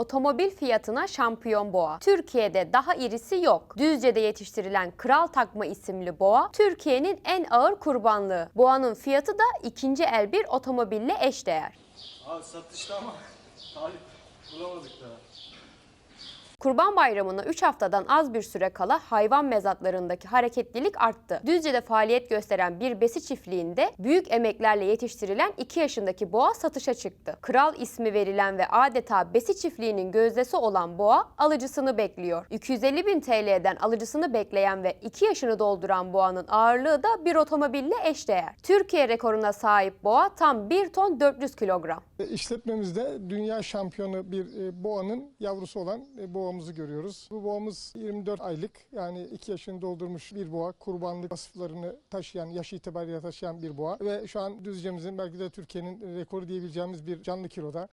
Otomobil fiyatına şampiyon boğa. Türkiye'de daha irisi yok. Düzce'de yetiştirilen Kral Takma isimli boğa Türkiye'nin en ağır kurbanlığı. Boğanın fiyatı da ikinci el bir otomobille eşdeğer. Abi satışta ama talip bulamadık daha. Kurban Bayramı'na 3 haftadan az bir süre kala hayvan mezatlarındaki hareketlilik arttı. Düzce'de faaliyet gösteren bir besi çiftliğinde büyük emeklerle yetiştirilen 2 yaşındaki boğa satışa çıktı. Kral ismi verilen ve adeta besi çiftliğinin gözdesi olan boğa alıcısını bekliyor. 250 bin TL'den alıcısını bekleyen ve 2 yaşını dolduran boğanın ağırlığı da bir otomobille eşdeğer. Türkiye rekoruna sahip boğa tam 1 ton 400 kilogram. İşletmemizde dünya şampiyonu bir e, boğanın yavrusu olan e, boğamızı görüyoruz. Bu boğamız 24 aylık yani 2 yaşını doldurmuş bir boğa. Kurbanlık vasıflarını taşıyan, yaş itibariyle taşıyan bir boğa. Ve şu an Düzce'mizin belki de Türkiye'nin rekoru diyebileceğimiz bir canlı kiloda.